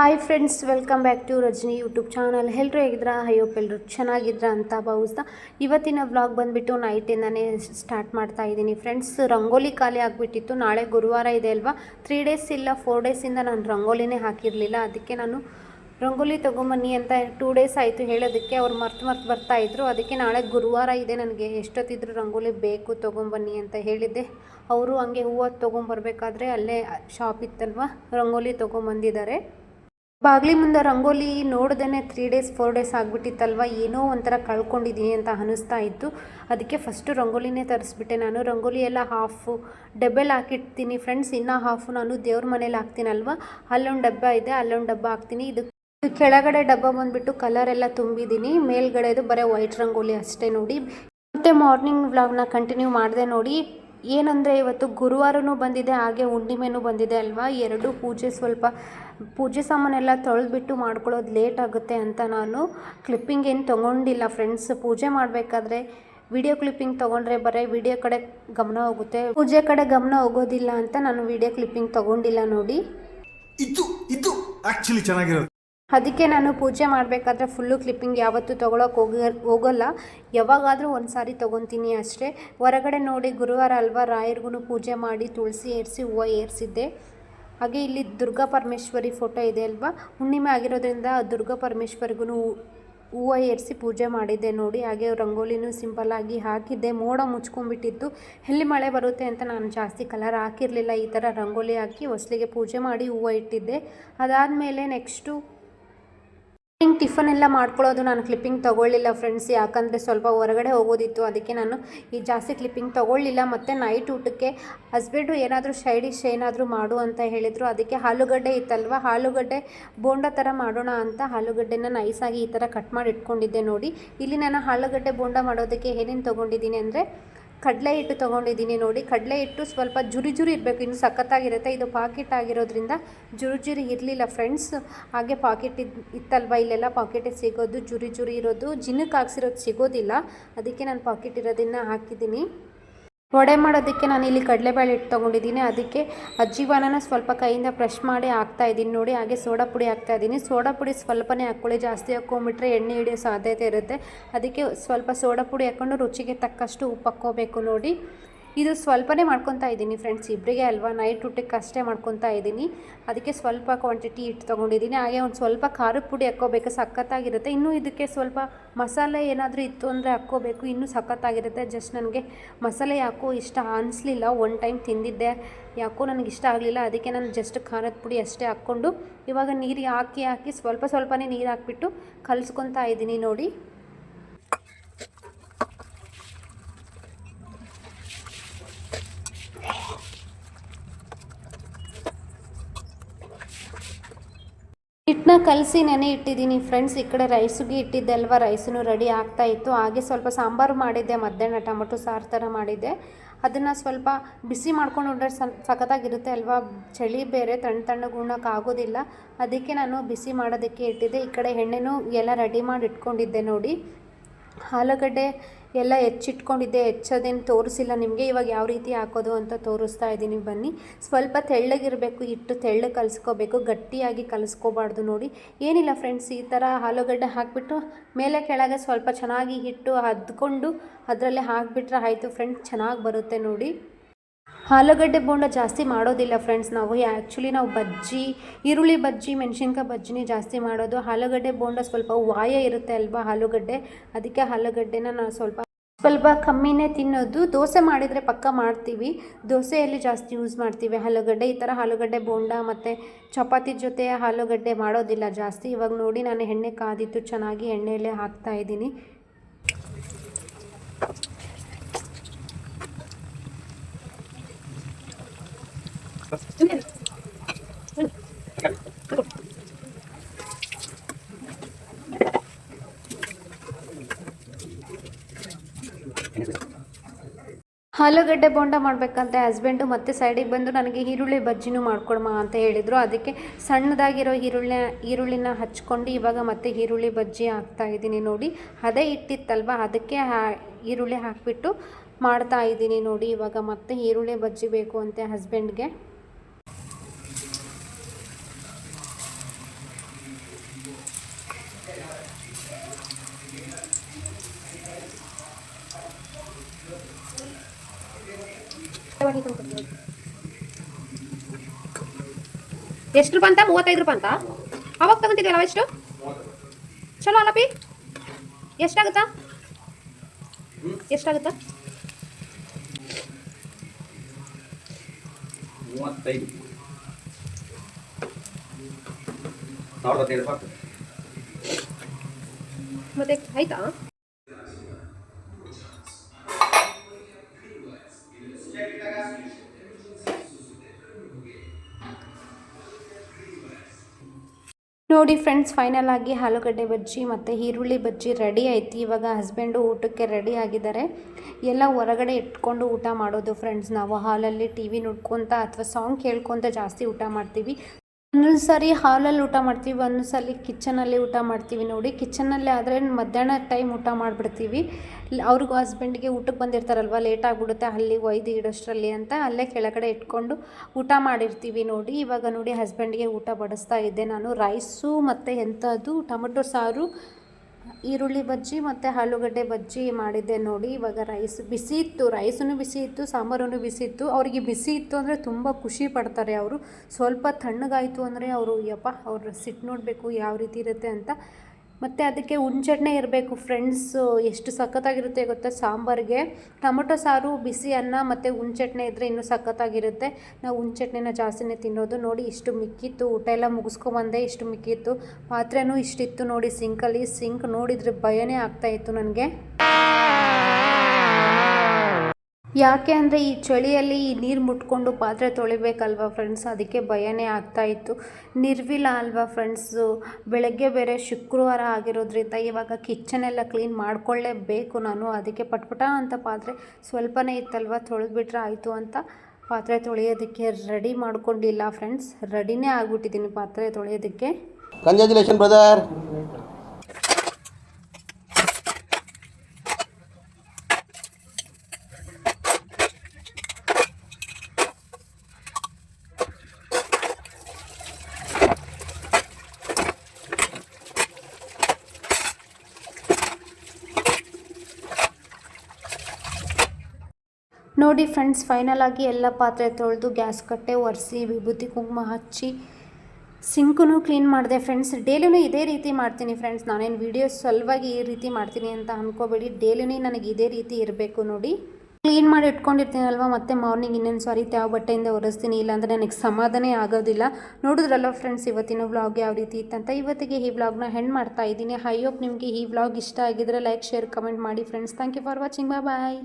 Hi friends welcome back to Rajani YouTube channel ಎಲ್ಲರೂ ಹೇಗಿದ್ರ ಅಯ್ಯೋಪ್ ಎಲ್ಲರೂ ಚೆನ್ನಾಗಿದ್ರ ಅಂತ ಭಾವಿಸ್ತಾ. ಇವತ್ತಿನ ವ್ಲಾಗ್ ಬಂದುಬಿಟ್ಟು ನೈಟಿಂದನೇ ಸ್ಟಾರ್ಟ್ ಮಾಡ್ತಾ ಇದ್ದೀನಿ ಫ್ರೆಂಡ್ಸ್ ರಂಗೋಲಿ ಖಾಲಿ ಆಗಿಬಿಟ್ಟಿತ್ತು. ನಾಳೆ ಗುರುವಾರ ಇದೆ ಅಲ್ವಾ? ತ್ರೀ ಡೇಸ್ ಇಲ್ಲ ಫೋರ್ ಡೇಸಿಂದ ನಾನು ರಂಗೋಲಿನೇ ಹಾಕಿರಲಿಲ್ಲ. ಅದಕ್ಕೆ ನಾನು ರಂಗೋಲಿ ತೊಗೊಂಬನ್ನಿ ಅಂತ ಟೂ ಡೇಸ್ ಆಯಿತು ಹೇಳೋದಕ್ಕೆ ಅವ್ರು ಮರ್ತು ಮರ್ತು ಬರ್ತಾ ಇದ್ರು. ಅದಕ್ಕೆ ನಾಳೆ ಗುರುವಾರ ಇದೆ ನನಗೆ. ಎಷ್ಟೊತ್ತಿದ್ರು ರಂಗೋಲಿ ಬೇಕು, ತೊಗೊಂಬನ್ನಿ ಅಂತ ಹೇಳಿದ್ದೆ. ಅವರು ಹಂಗೆ ಹೂವು ತೊಗೊಂಬರ್ಬೇಕಾದ್ರೆ ಅಲ್ಲೇ ಶಾಪ್ ಇತ್ತಲ್ವ? ರಂಗೋಲಿ ತೊಗೊಂಬಂದಿದ್ದಾರೆ. ಬಾಗಿಲಿ ಮುಂದೆ ರಂಗೋಲಿ ನೋಡ್ದೇ ತ್ರೀ ಡೇಸ್ ಫೋರ್ ಡೇಸ್ ಆಗಿಬಿಟ್ಟಿತ್ತಲ್ವ? ಏನೋ ಒಂಥರ ಕಳ್ಕೊಂಡಿದ್ದೀನಿ ಅಂತ ಅನಿಸ್ತಾ ಇತ್ತು. ಅದಕ್ಕೆ ಫಸ್ಟು ರಂಗೋಲಿನೇ ತರಿಸ್ಬಿಟ್ಟೆ. ನಾನು ರಂಗೋಲಿ ಎಲ್ಲ ಹಾಫು ಡಬ್ಬೆಲ್ಲಿ ಹಾಕಿಡ್ತೀನಿ ಫ್ರೆಂಡ್ಸ್ ಇನ್ನೂ ಹಾಫು ನಾನು ದೇವ್ರ ಮನೇಲಿ ಹಾಕ್ತೀನಲ್ವ? ಅಲ್ಲೊಂದು ಡಬ್ಬ ಇದೆ, ಅಲ್ಲೊಂದು ಡಬ್ಬ ಹಾಕ್ತೀನಿ. ಇದು ಕೆಳಗಡೆ ಡಬ್ಬ ಬಂದುಬಿಟ್ಟು ಕಲರ್ ಎಲ್ಲ ತುಂಬಿದ್ದೀನಿ ಮೇಲ್ಗಡೆದು ಬರೀ ವೈಟ್ ರಂಗೋಲಿ ಅಷ್ಟೇ ನೋಡಿ. ಮತ್ತು ಮಾರ್ನಿಂಗ್ ವ್ಲಾಗ್ನ ಕಂಟಿನ್ಯೂ ಮಾಡಿದೆ ನೋಡಿ. ಏನಂದರೆ ಇವತ್ತು ಗುರುವಾರನೂ ಬಂದಿದೆ, ಹಾಗೆ ಹುಣ್ಣಿಮೆನೂ ಬಂದಿದೆ ಅಲ್ವಾ? ಎರಡು ಪೂಜೆ ಸ್ವಲ್ಪ ಪೂಜೆ ಸಾಮಾನೆಲ್ಲ ತೊಳೆದ್ಬಿಟ್ಟು ಮಾಡ್ಕೊಳ್ಳೋದು ಲೇಟ್ ಆಗುತ್ತೆ ಅಂತ ನಾನು ಕ್ಲಿಪ್ಪಿಂಗ್ ಏನು ತೊಗೊಂಡಿಲ್ಲ ಫ್ರೆಂಡ್ಸ್ ಪೂಜೆ ಮಾಡಬೇಕಾದ್ರೆ ವಿಡಿಯೋ ಕ್ಲಿಪ್ಪಿಂಗ್ ತೊಗೊಂಡ್ರೆ ಬರೀ ವಿಡಿಯೋ ಕಡೆ ಗಮನ ಹೋಗುತ್ತೆ. ಪೂಜೆ ಕಡೆ ಗಮನ ಹೋಗೋದಿಲ್ಲ ಅಂತ ನಾನು ವಿಡಿಯೋ ಕ್ಲಿಪ್ಪಿಂಗ್ ತೊಗೊಂಡಿಲ್ಲ ನೋಡಿ. ಇದು ಇದು ಆಕ್ಚುಲಿ ಚೆನ್ನಾಗಿರೋದು. ಅದಕ್ಕೆ ನಾನು ಪೂಜೆ ಮಾಡಬೇಕಾದ್ರೆ ಫುಲ್ಲು ಕ್ಲಿಪ್ಪಿಂಗ್ ಯಾವತ್ತೂ ತೊಗೊಳಕ್ಕೆ ಹೋಗ ಹೋಗೋಲ್ಲ. ಯಾವಾಗಾದರೂ ಒಂದು ಸಾರಿ ತೊಗೊತೀನಿ ಅಷ್ಟೇ. ಹೊರಗಡೆ ನೋಡಿ ಗುರುವಾರ ಅಲ್ವಾ ರಾಯರಿಗೂ ಪೂಜೆ ಮಾಡಿ ತುಳಸಿ ಏರಿಸಿ ಹೂವು ಏರಿಸಿದ್ದೆ. ಹಾಗೆ ಇಲ್ಲಿ ದುರ್ಗಾ ಪರಮೇಶ್ವರಿ ಫೋಟೋ ಇದೆ ಅಲ್ವಾ? ಹುಣ್ಣಿಮೆ ಆಗಿರೋದ್ರಿಂದ ದುರ್ಗಾ ಪರಮೇಶ್ವರಿಗೂ ಹೂವು ಏರಿಸಿ ಪೂಜೆ ಮಾಡಿದ್ದೆ ನೋಡಿ. ಹಾಗೆ ರಂಗೋಲಿನೂ ಆಗಿ ಹಾಕಿದ್ದೆ. ಮೋಡ ಮುಚ್ಕೊಂಡ್ಬಿಟ್ಟಿತ್ತು. ಎಲ್ಲಿ ಮಳೆ ಬರುತ್ತೆ ಅಂತ ನಾನು ಜಾಸ್ತಿ ಕಲರ್ ಹಾಕಿರಲಿಲ್ಲ. ಈ ಥರ ರಂಗೋಲಿ ಹಾಕಿ ಹೊಸ್ಲಿಗೆ ಪೂಜೆ ಮಾಡಿ ಹೂವು ಇಟ್ಟಿದ್ದೆ. ಅದಾದಮೇಲೆ ನೆಕ್ಸ್ಟು ಟಿಫನ್ ಎಲ್ಲ ಮಾಡ್ಕೊಳ್ಳೋದು ನಾನು ಕ್ಲಿಪ್ಪಿಂಗ್ ತೊಗೊಳ್ಳಿಲ್ಲ ಫ್ರೆಂಡ್ಸ್ ಯಾಕಂದರೆ ಸ್ವಲ್ಪ ಹೊರಗಡೆ ಹೋಗೋದಿತ್ತು, ಅದಕ್ಕೆ ನಾನು ಈ ಜಾಸ್ತಿ ಕ್ಲಿಪ್ಪಿಂಗ್ ತೊಗೊಳ್ಳಿಲ್ಲ. ಮತ್ತು ನೈಟ್ ಊಟಕ್ಕೆ ಹಸ್ಬೆಂಡು ಏನಾದರೂ ಶೈಡಿಶ್ ಏನಾದರೂ ಮಾಡು ಅಂತ ಹೇಳಿದರು, ಅದಕ್ಕೆ ಆಲೂಗಡ್ಡೆ ಇತ್ತಲ್ವ? ಆಲೂಗಡ್ಡೆ ಬೋಂಡ ಥರ ಮಾಡೋಣ ಅಂತ ಆಲೂಗಡ್ಡೆನ ನೈಸಾಗಿ ಈ ಥರ ಕಟ್ ಮಾಡಿ ಇಟ್ಕೊಂಡಿದ್ದೆ ನೋಡಿ. ಇಲ್ಲಿ ನಾನು ಆಲೂಗಡ್ಡೆ ಬೋಂಡ ಮಾಡೋದಕ್ಕೆ ಏನೇನು ತೊಗೊಂಡಿದ್ದೀನಿ ಅಂದರೆ ಕಡಲೆ ಹಿಟ್ಟು ತೊಗೊಂಡಿದ್ದೀನಿ ನೋಡಿ. ಕಡಲೆ ಹಿಟ್ಟು ಸ್ವಲ್ಪ ಜುರಿ ಜುರಿ ಇರಬೇಕು. ಇನ್ನು ಸಖತ್ತಾಗಿರುತ್ತೆ. ಇದು ಪಾಕೆಟ್ ಆಗಿರೋದ್ರಿಂದ ಜುರಿ ಜುರಿ ಇರಲಿಲ್ಲ ಫ್ರೆಂಡ್ಸ್. ಹಾಗೆ ಪಾಕೆಟ್ ಇದ್ ಇತ್ತಲ್ವ? ಇಲ್ಲೆಲ್ಲ ಪಾಕೆಟೇ ಸಿಗೋದು, ಜುರಿ ಜುರಿ ಇರೋದು. ಜಿನ್ನಕ್ಕೆ ಹಾಕ್ಸಿರೋದು ಸಿಗೋದಿಲ್ಲ. ಅದಕ್ಕೆ ನಾನು ಪಾಕೆಟ್ ಇರೋದನ್ನು ಹಾಕಿದ್ದೀನಿ. ವಡೆ ಮಾಡೋದಕ್ಕೆ ನಾನು ಇಲ್ಲಿ ಕಡಲೆಬೇಳೆ ಹಿಟ್ಟು ತೊಗೊಂಡಿದ್ದೀನಿ. ಅದಕ್ಕೆ ಅಜ್ಜಿವಾನನ ಸ್ವಲ್ಪ ಕೈಯಿಂದ ಬ್ರಷ್ ಮಾಡಿ ಹಾಕ್ತಾ ಇದ್ದೀನಿ ನೋಡಿ. ಹಾಗೆ ಸೋಡಾ ಪುಡಿ ಹಾಕ್ತಾ ಇದ್ದೀನಿ. ಸೋಡಾ ಪುಡಿ ಸ್ವಲ್ಪನೇ ಹಾಕ್ಕೊಳ್ಳಿ. ಜಾಸ್ತಿ ಹಾಕ್ಕೊಂಬಿಟ್ರೆ ಎಣ್ಣೆ ಹಿಡಿಯೋ ಸಾಧ್ಯತೆ ಇರುತ್ತೆ. ಅದಕ್ಕೆ ಸ್ವಲ್ಪ ಸೋಡಾ ಪುಡಿ ಹಾಕ್ಕೊಂಡು ರುಚಿಗೆ ತಕ್ಕಷ್ಟು ಉಪ್ಪು ಹಾಕ್ಕೋಬೇಕು ನೋಡಿ. ಇದು ಸ್ವಲ್ಪನೇ ಮಾಡ್ಕೊತಾ ಇದ್ದೀನಿ ಫ್ರೆಂಡ್ಸ್ ಇಬ್ಬರಿಗೆ ಅಲ್ವಾ? ನೈಟ್ ಊಟಕ್ಕೆ ಅಷ್ಟೇ ಮಾಡ್ಕೊತಾ ಇದ್ದೀನಿ. ಅದಕ್ಕೆ ಸ್ವಲ್ಪ ಕ್ವಾಂಟಿಟಿ ಇಟ್ಟು ತೊಗೊಂಡಿದ್ದೀನಿ. ಹಾಗೆ ಒಂದು ಸ್ವಲ್ಪ ಖಾರದ ಪುಡಿ ಹಾಕ್ಕೋಬೇಕು, ಸಖತ್ತಾಗಿರುತ್ತೆ. ಇನ್ನೂ ಇದಕ್ಕೆ ಸ್ವಲ್ಪ ಮಸಾಲೆ ಏನಾದರೂ ಇತ್ತು ಅಂದರೆ ಹಾಕ್ಕೋಬೇಕು. ಇನ್ನೂ ಸಖತ್ತಾಗಿರುತ್ತೆ. ಜಸ್ಟ್ ನನಗೆ ಮಸಾಲೆ ಯಾಕೋ ಇಷ್ಟ ಅನಿಸ್ಲಿಲ್ಲ. One time ತಿಂದಿದ್ದೆ. ಯಾಕೋ ನನಗೆ ಇಷ್ಟ ಆಗಲಿಲ್ಲ. ಅದಕ್ಕೆ ನಾನು ಜಸ್ಟ್ ಖಾರದ ಪುಡಿ ಅಷ್ಟೇ ಹಾಕ್ಕೊಂಡು ಇವಾಗ ನೀರು ಹಾಕಿ ಹಾಕಿ ಸ್ವಲ್ಪ ಸ್ವಲ್ಪನೇ ನೀರು ಹಾಕ್ಬಿಟ್ಟು ಕಲಿಸ್ಕೊತಾ ಇದ್ದೀನಿ ನೋಡಿ. ಹಿಟ್ಟನ್ನ ಕಲಸಿ ನೆನೆ ಇಟ್ಟಿದ್ದೀನಿ ಫ್ರೆಂಡ್ಸ್ ಈ ಕಡೆ ರೈಸಿಗೆ ಇಟ್ಟಿದ್ದೆ ಅಲ್ವಾ ರೈಸನ್ನು ರೆಡಿ ಆಗ್ತಾ ಇತ್ತು. ಹಾಗೆ ಸ್ವಲ್ಪ ಸಾಂಬಾರು ಮಾಡಿದ್ದೆ, ಮಧ್ಯಾಹ್ನ ಟೊಮೊಟೊ ಸಾರು ಥರ ಮಾಡಿದ್ದೆ. ಅದನ್ನು ಸ್ವಲ್ಪ ಬಿಸಿ ಮಾಡ್ಕೊಂಡು ಉಂಡ್ರೆ ಸಖತ್ತಾಗಿರುತ್ತೆ ಅಲ್ವಾ? ಚಳಿ ಬೇರೆ, ತಣ್ಣ ತಣ್ಣಗೆ ಉಣ್ಣೋಕ್ಕಾಗೋದಿಲ್ಲ ಅದಕ್ಕೆ ನಾನು ಬಿಸಿ ಮಾಡೋದಕ್ಕೆ ಇಟ್ಟಿದ್ದೆ. ಈ ಕಡೆ ಎಣ್ಣೆನೂ ಎಲ್ಲ ರೆಡಿ ಮಾಡಿ ಇಟ್ಕೊಂಡಿದ್ದೆ ನೋಡಿ. ಆಲೂಗಡ್ಡೆ ಎಲ್ಲ ಹೆಚ್ಚಿಟ್ಕೊಂಡಿದ್ದೆ ಹೆಚ್ಚೋದೇನು ತೋರಿಸಿಲ್ಲ ನಿಮಗೆ. ಇವಾಗ ಯಾವ ರೀತಿ ಹಾಕೋದು ಅಂತ ತೋರಿಸ್ತಾ ಇದ್ದೀನಿ. ಬನ್ನಿ. ಸ್ವಲ್ಪ ತೆಳ್ಳಗಿರಬೇಕು ಹಿಟ್ಟು ತೆಳ್ಳಗೆ ಕಲಿಸ್ಕೋಬೇಕು, ಗಟ್ಟಿಯಾಗಿ ಕಲಿಸ್ಕೋಬಾರ್ದು ನೋಡಿ. ಏನಿಲ್ಲ ಫ್ರೆಂಡ್ಸ್ ಈ ಥರ ಆಲೂಗಡ್ಡೆ ಹಾಕಿಬಿಟ್ಟು ಮೇಲೆ ಕೆಳಗೆ ಸ್ವಲ್ಪ ಚೆನ್ನಾಗಿ ಹಿಟ್ಟು ಹದ್ಕೊಂಡು ಅದರಲ್ಲೇ ಹಾಕಿಬಿಟ್ರೆ ಆಯಿತು. ಫ್ರೆಂಡ್ಸ್ ಚೆನ್ನಾಗಿ ಬರುತ್ತೆ ನೋಡಿ. ಆಲೂಗಡ್ಡೆ ಬೋಂಡ ಜಾಸ್ತಿ ಮಾಡೋದಿಲ್ಲ ಫ್ರೆಂಡ್ಸ್ ನಾವು. ಆ್ಯಕ್ಚುಲಿ ನಾವು ಬಜ್ಜಿ, ಈರುಳ್ಳಿ ಬಜ್ಜಿ, ಮೆಣಸಿನ್ಕಾಯಿ ಬಜ್ಜಿನೇ ಜಾಸ್ತಿ ಮಾಡೋದು. ಆಲೂಗಡ್ಡೆ ಬೋಂಡ ಸ್ವಲ್ಪ ವಾಯ ಇರುತ್ತೆ ಅಲ್ವಾ ಆಲೂಗಡ್ಡೆ ಅದಕ್ಕೆ ಆಲೂಗಡ್ಡೆನ ನಾವು ಸ್ವಲ್ಪ ಸ್ವಲ್ಪ ಕಮ್ಮಿನೇ ತಿನ್ನೋದು. ದೋಸೆ ಮಾಡಿದರೆ ಪಕ್ಕ ಮಾಡ್ತೀವಿ. ದೋಸೆಯಲ್ಲಿ ಜಾಸ್ತಿ ಯೂಸ್ ಮಾಡ್ತೀವಿ ಆಲೂಗಡ್ಡೆ ಈ ಥರ ಆಲೂಗಡ್ಡೆ ಬೋಂಡ ಮತ್ತು ಚಪಾತಿ ಜೊತೆ ಆಲೂಗಡ್ಡೆ ಮಾಡೋದಿಲ್ಲ ಜಾಸ್ತಿ. ಇವಾಗ ನೋಡಿ ನಾನು ಎಣ್ಣೆ ಕಾದಿತ್ತು ಚೆನ್ನಾಗಿ ಎಣ್ಣೆಯಲ್ಲೇ ಹಾಕ್ತಾ ಇದ್ದೀನಿ. ಆಲೂಗಡ್ಡೆ ಬೋಂಡ ಮಾಡಬೇಕಂತ ಹಸ್ಬೆಂಡು ಮತ್ತೆ ಸೈಡಿಗೆ ಬಂದು ನನಗೆ ಈರುಳ್ಳಿ ಬಜ್ಜಿನೂ ಮಾಡ್ಕೊಡಮ್ಮ ಅಂತ ಹೇಳಿದರು. ಅದಕ್ಕೆ ಸಣ್ಣದಾಗಿರೋ ಈರುಳ್ಳಿ, ಈರುಳ್ಳಿನ ಹಚ್ಕೊಂಡು ಇವಾಗ ಮತ್ತೆ ಈರುಳ್ಳಿ ಬಜ್ಜಿ ಹಾಕ್ತಾ ಇದ್ದೀನಿ ನೋಡಿ. ಅದೇ ಇಟ್ಟಿತ್ತಲ್ವ? ಅದಕ್ಕೆ ಈರುಳ್ಳಿ ಹಾಕಿಬಿಟ್ಟು ಮಾಡ್ತಾ ಇದ್ದೀನಿ ನೋಡಿ. ಇವಾಗ ಮತ್ತೆ ಈರುಳ್ಳಿ ಬಜ್ಜಿ ಬೇಕು ಅಂತೆ ಹಸ್ಬೆಂಡ್ಗೆ ತಂದ್ಕೊಡ್ತೀನಿ ಎಷ್ಟು ರೂಪಾಯಿ ಅಂತ? ಮೂವತ್ತೈದು ರೂಪಾಯಿ ಅಂತ? ಅವಾಗ ತಗೊಂತಿದ್ವಲ್ಲ ಎಷ್ಟು? ಚಲೋ ಅಲ್ಲ ಪಿ? ಎಷ್ಟಾಗುತ್ತಾ? ಎಷ್ಟಾಗುತ್ತಾ? ಮತ್ತೆ ಆಯ್ತಾ? ನೋಡಿ ಫ್ರೆಂಡ್ಸ್ ಫೈನಲ್ ಆಗಿ ಆಲೂಗಡ್ಡೆ ಬಜ್ಜಿ ಮತ್ತು ಈರುಳ್ಳಿ ಬಜ್ಜಿ ರೆಡಿ ಆಯ್ತು. ಇವಾಗ ಹಸ್ಬೆಂಡು ಊಟಕ್ಕೆ ರೆಡಿ ಆಗಿದ್ದಾರೆ. ಎಲ್ಲ ಹೊರಗಡೆ ಇಟ್ಕೊಂಡು ಊಟ ಮಾಡೋದು ಫ್ರೆಂಡ್ಸ್ ನಾವು ಹಾಲಲ್ಲಿ ಟಿ ವಿ ನೋಡ್ಕೊತ ಅಥವಾ ಸಾಂಗ್ ಕೇಳ್ಕೊತ ಜಾಸ್ತಿ ಊಟ ಮಾಡ್ತೀವಿ. ಒಂದೊಂದು ಸಾರಿ ಹಾಲಲ್ಲಿ ಊಟ ಮಾಡ್ತೀವಿ ಒಂದೊಂದು ಸಲ ಕಿಚನಲ್ಲಿ ಊಟ ಮಾಡ್ತೀವಿ ನೋಡಿ. ಕಿಚನಲ್ಲಿ ಆದರೆ ಮಧ್ಯಾಹ್ನ ಟೈಮ್ ಊಟ ಮಾಡಿಬಿಡ್ತೀವಿ. ಅವ್ರಿಗೂ ಹಸ್ಬೆಂಡ್ಗೆ ಊಟಕ್ಕೆ ಬಂದಿರ್ತಾರಲ್ವ ಲೇಟ್ ಆಗಿಬಿಡುತ್ತೆ ಅಲ್ಲಿ ಒಯ್ದು ಇಡೋಷ್ಟರಲ್ಲಿ ಅಂತ ಅಲ್ಲೇ ಕೆಳಗಡೆ ಇಟ್ಕೊಂಡು ಊಟ ಮಾಡಿರ್ತೀವಿ ನೋಡಿ. ಇವಾಗ ನೋಡಿ ಹಸ್ಬೆಂಡ್ಗೆ ಊಟ ಬಡಿಸ್ತಾ ಇದ್ದೆ ನಾನು. ರೈಸು ಮತ್ತು ಎಂಥದ್ದು ಟೊಮೆಟೊ ಸಾರು ಈರುಳ್ಳಿ ಬಜ್ಜಿ ಮತ್ತು ಆಲೂಗಡ್ಡೆ ಬಜ್ಜಿ ಮಾಡಿದ್ದೆ ನೋಡಿ. ಇವಾಗ ರೈಸ್ ಬಿಸಿ ಇತ್ತು ರೈಸೂ ಬಿಸಿ ಇತ್ತು ಸಾಂಬಾರೂ ಬಿಸಿ ಇತ್ತು. ಅವರಿಗೆ ಬಿಸಿ ಇತ್ತು ಅಂದರೆ ತುಂಬ ಖುಷಿ ಪಡ್ತಾರೆ ಅವರು. ಸ್ವಲ್ಪ ತಣ್ಣಗಾಯಿತು ಅಂದರೆ ಅವರು, ಯಪ್ಪ, ಅವ್ರ ಸಿಟ್ಟು ನೋಡಬೇಕು, ಯಾವ ರೀತಿ ಇರುತ್ತೆ ಅಂತ ಮತ್ತು ಅದಕ್ಕೆ ಹುಣ್ಚಟ್ನೆ ಇರಬೇಕು. ಫ್ರೆಂಡ್ಸು ಎಷ್ಟು ಸಖತ್ತಾಗಿರುತ್ತೆ ಗೊತ್ತಾ? ಸಾಂಬಾರಿಗೆ. ಟೊಮೊಟೊ ಸಾರು, ಬಿಸಿ ಅನ್ನ ಮತ್ತು ಹುಣ್ಚಟ್ನೆ ಇದ್ದರೆ ಇನ್ನೂ ಸಖತ್ತಾಗಿರುತ್ತೆ. ನಾವು ಹುಣ್ಚಟ್ನೆನ ಜಾಸ್ತಿನೇ ತಿನ್ನೋದು. ನೋಡಿ, ಇಷ್ಟು ಮಿಕ್ಕಿತ್ತು. ಊಟ ಎಲ್ಲ ಮುಗಿಸ್ಕೊಂಬಂದೆ ಇಷ್ಟು ಮಿಕ್ಕಿತ್ತು. ಪಾತ್ರೆನೂ ಇಷ್ಟಿತ್ತು ನೋಡಿ ಸಿಂಕಲ್ಲಿ ಸಿಂಕ್ ನೋಡಿದರೆ ಭಯನೇ ಆಗ್ತಾಯಿತ್ತು ನನಗೆ. ಯಾಕೆ ಅಂದರೆ ಈ ಚಳಿಯಲ್ಲಿ ಈ ನೀರು ಮುಟ್ಕೊಂಡು ಪಾತ್ರೆ ತೊಳಿಬೇಕಲ್ವ ಫ್ರೆಂಡ್ಸ್ ಅದಕ್ಕೆ ಭಯನೇ ಆಗ್ತಾ ಇತ್ತು. ನಿರ್ವಿಲ ಅಲ್ವಾ ಫ್ರೆಂಡ್ಸು ಬೆಳಗ್ಗೆ ಬೇರೆ ಶುಕ್ರವಾರ ಆಗಿರೋದ್ರಿಂದ ಇವಾಗ ಕಿಚನ್ ಎಲ್ಲ ಕ್ಲೀನ್ ಮಾಡ್ಕೊಳ್ಳೇಬೇಕು ನಾನು. ಅದಕ್ಕೆ ಪಟ್ಪಟ ಅಂತ ಪಾತ್ರೆ ಸ್ವಲ್ಪನೇ ಇತ್ತಲ್ವ? ತೊಳೆದ್ಬಿಟ್ರೆ ಆಯಿತು ಅಂತ ಪಾತ್ರೆ ತೊಳೆಯೋದಕ್ಕೆ ರೆಡಿ ಮಾಡ್ಕೊಂಡಿಲ್ಲ ಫ್ರೆಂಡ್ಸ್ ರೆಡಿನೇ ಆಗಿಬಿಟ್ಟಿದ್ದೀನಿ ಪಾತ್ರೆ ತೊಳೆಯೋದಕ್ಕೆ. ಕಂಗ್ರ್ಯಾಚುಲೇಷನ್ ಬ್ರದರ್ ನೋಡಿ ಫ್ರೆಂಡ್ಸ್ ಫೈನಲಾಗಿ ಎಲ್ಲ ಪಾತ್ರೆ ತೊಳೆದು ಗ್ಯಾಸ್ ಕಟ್ಟೆ ಒರೆಸಿ ವಿಭೂತಿ ಕುಂಕುಮ ಹಚ್ಚಿ ಸಿಂಕೂ ಕ್ಲೀನ್ ಮಾಡಿದೆ ಫ್ರೆಂಡ್ಸ್. ಡೈಲಿನೂ ಇದೇ ರೀತಿ ಮಾಡ್ತೀನಿ ಫ್ರೆಂಡ್ಸ್. ನಾನೇನು ವೀಡಿಯೋ ಸಲುವಾಗಿ ಈ ರೀತಿ ಮಾಡ್ತೀನಿ ಅಂತ ಅಂದ್ಕೋಬೇಡಿ ಡೈಲಿನೂ ನನಗೆ ಇದೇ ರೀತಿ ಇರಬೇಕು ನೋಡಿ. ಕ್ಲೀನ್ ಮಾಡಿ ಇಟ್ಕೊಂಡಿರ್ತೀನಲ್ವ? ಮತ್ತೆ ಮಾರ್ನಿಂಗ್ ಇನ್ನೊಂದು ಸಾರಿ ಯಾವ ಬಟ್ಟೆಯಿಂದ ಒರೆಸ್ತೀನಿ. ಇಲ್ಲಾಂದರೆ ನನಗೆ ಸಮಾಧಾನ ಆಗೋದಿಲ್ಲ. ನೋಡಿದ್ರಲ್ಲ ಫ್ರೆಂಡ್ಸ್, ಇವತ್ತಿನ ವ್ಲಾಗ್ ಯಾವ ರೀತಿ ಇತ್ತಂತ ಇವತ್ತಿಗೆ ಈ ವ್ಲಾಗ್ನ ಹೆಣ್ಣು ಮಾಡ್ತಾ ಇದ್ದೀನಿ. ಐ ಹೋಪ್ ನಿಮಗೆ ಈ ವ್ಲಾಗ್ ಇಷ್ಟ ಆಗಿದ್ರೆ ಲೈಕ್ ಶೇರ್ ಕಮೆಂಟ್ ಮಾಡಿ friends. Thank you for watching bye bye